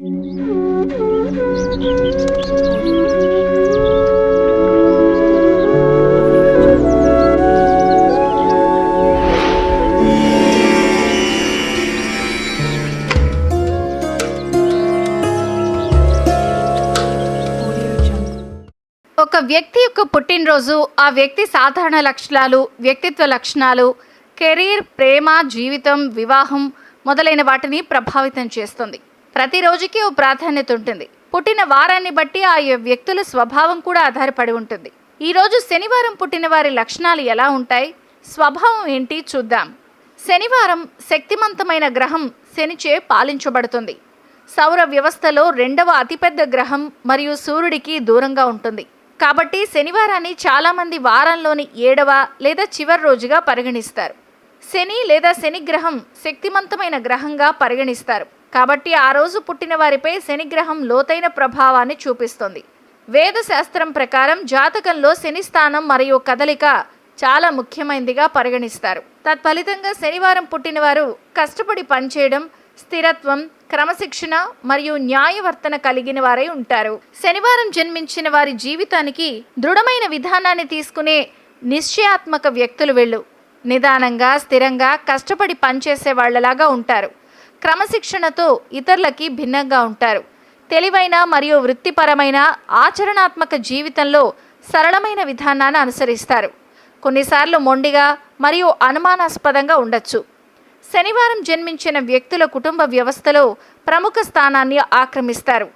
ఒక వ్యక్తి యొక్క పుట్టినరోజు ఆ వ్యక్తి సాధారణ లక్షణాలు వ్యక్తిత్వ లక్షణాలు కెరీర్ ప్రేమ జీవితం వివాహం మొదలైన వాటిని ప్రభావితం చేస్తుంది. ప్రతిరోజుకి ఓ ప్రాధాన్యత ఉంటుంది. పుట్టిన వారాన్ని బట్టి ఆ వ్యక్తుల స్వభావం కూడా ఆధారపడి ఉంటుంది. ఈరోజు శనివారం పుట్టిన వారి లక్షణాలు ఎలా ఉంటాయి? స్వభావం ఏంటి? చూద్దాం. శనివారం శక్తివంతమైన గ్రహం శనిచే పాలించబడుతుంది. సౌర వ్యవస్థలో రెండవ అతిపెద్ద గ్రహం మరియు సూర్యుడికి దూరంగా ఉంటుంది. కాబట్టి శనివారాన్ని చాలామంది వారంలోని ఏడవ లేదా చివరి రోజుగా పరిగణిస్తారు. శని లేదా శని గ్రహం శక్తివంతమైన గ్రహంగా పరిగణిస్తారు. కాబట్టి ఆ రోజు పుట్టిన వారిపై శనిగ్రహం లోతైన ప్రభావాన్ని చూపిస్తుంది. వేద శాస్త్రం ప్రకారం జాతకంలో శని స్థానం మరియు కదలిక చాలా ముఖ్యమైనదిగా పరిగణిస్తారు. తత్ఫలితంగా శనివారం పుట్టినవారు కష్టపడి పనిచేయడం స్థిరత్వం క్రమశిక్షణ మరియు న్యాయవర్తన కలిగిన వారై ఉంటారు. శనివారం జన్మించిన వారి జీవితానికి దృఢమైన విధానాన్ని తీసుకునే నిశ్చయాత్మక వ్యక్తులు వెళ్ళు. నిదానంగా స్థిరంగా కష్టపడి పనిచేసే వాళ్ళలాగా ఉంటారు. క్రమశిక్షణతో ఇతరులకి భిన్నంగా ఉంటారు. తెలివైన మరియు వృత్తిపరమైన ఆచరణాత్మక జీవితంలో సరళమైన విధానాన్ని అనుసరిస్తారు. కొన్నిసార్లు మొండిగా మరియు అనుమానాస్పదంగా ఉండొచ్చు. శనివారం జన్మించిన వ్యక్తుల కుటుంబ వ్యవస్థలో ప్రముఖ స్థానాన్ని ఆక్రమిస్తారు.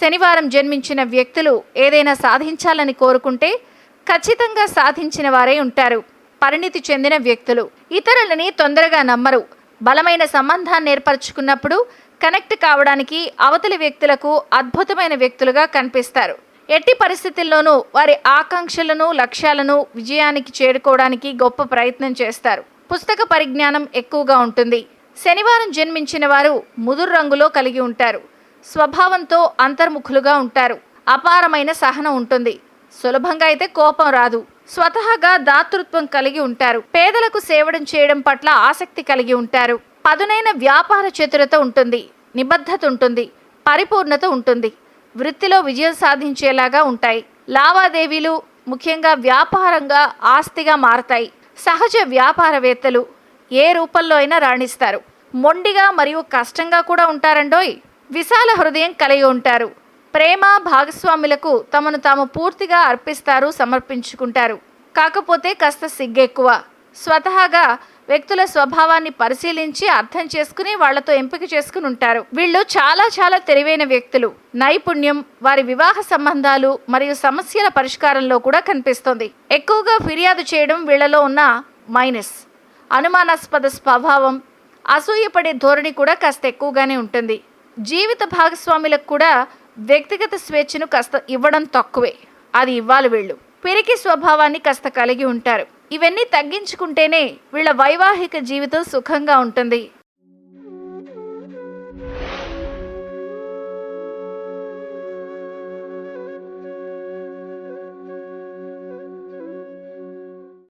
శనివారం జన్మించిన వ్యక్తులు ఏదైనా సాధించాలని కోరుకుంటే ఖచ్చితంగా సాధించిన వారే ఉంటారు. పరిణితి చెందిన వ్యక్తులు. ఇతరులని తొందరగా నమ్మరు. బలమైన సంబంధాన్ని ఏర్పరచుకున్నప్పుడు కనెక్ట్ కావడానికి అవతలి వ్యక్తులకు అద్భుతమైన వ్యక్తులుగా కనిపిస్తారు. ఎట్టి పరిస్థితుల్లోనూ వారి ఆకాంక్షలను లక్ష్యాలను విజయానికి చేరుకోవడానికి గొప్ప ప్రయత్నం చేస్తారు. పుస్తక పరిజ్ఞానం ఎక్కువగా ఉంటుంది. శనివారం జన్మించిన వారు ముదురు రంగులో కలిగి ఉంటారు. స్వభావంతో అంతర్ముఖులుగా ఉంటారు. అపారమైన సహనం ఉంటుంది. సులభంగా అయితే కోపం రాదు. స్వతహాగా దాతృత్వం కలిగి ఉంటారు. పేదలకు సేవడం చేయడం పట్ల ఆసక్తి కలిగి ఉంటారు. పదునైన వ్యాపార చతురత ఉంటుంది. నిబద్ధత ఉంటుంది. పరిపూర్ణత ఉంటుంది. వృత్తిలో విజయం సాధించేలాగా ఉంటాయి. లావాదేవీలు ముఖ్యంగా వ్యాపారంగా ఆస్తిగా మారతాయి. సహజ వ్యాపారవేత్తలు ఏ రూపంలో అయినా రాణిస్తారు. మొండిగా మరియు కష్టంగా కూడా ఉంటారండోయ్. విశాల హృదయం కలిగి ఉంటారు. ప్రేమ భాగస్వాములకు తమను తాము పూర్తిగా అర్పిస్తారు సమర్పించుకుంటారు. కాకపోతే కాస్త సిగ్గెక్కువ. స్వతహాగా వ్యక్తుల స్వభావాన్ని పరిశీలించి అర్థం చేసుకుని వాళ్ళతో ఎంపిక చేసుకుని ఉంటారు. వీళ్ళు చాలా చాలా తెలివైన వ్యక్తులు. నైపుణ్యం వారి వివాహ సంబంధాలు మరియు సమస్యల పరిష్కారంలో కూడా కనిపిస్తుంది. ఎక్కువగా ఫిర్యాదు చేయడం వీళ్ళలో ఉన్న మైనస్. అనుమానాస్పద స్వభావం అసూయపడే ధోరణి కూడా కాస్త ఎక్కువగానే ఉంటుంది. జీవిత భాగస్వాములకు కూడా వ్యక్తిగత స్వేచ్ఛను కాస్త ఇవ్వడం తక్కువే. అది ఇవ్వాలి వీళ్ళు. పిరికి స్వభావాన్ని కాస్త కలిగి ఉంటారు. ఇవన్నీ తగ్గించుకుంటేనే వీళ్ళ వైవాహిక జీవితం సుఖంగా ఉంటుంది.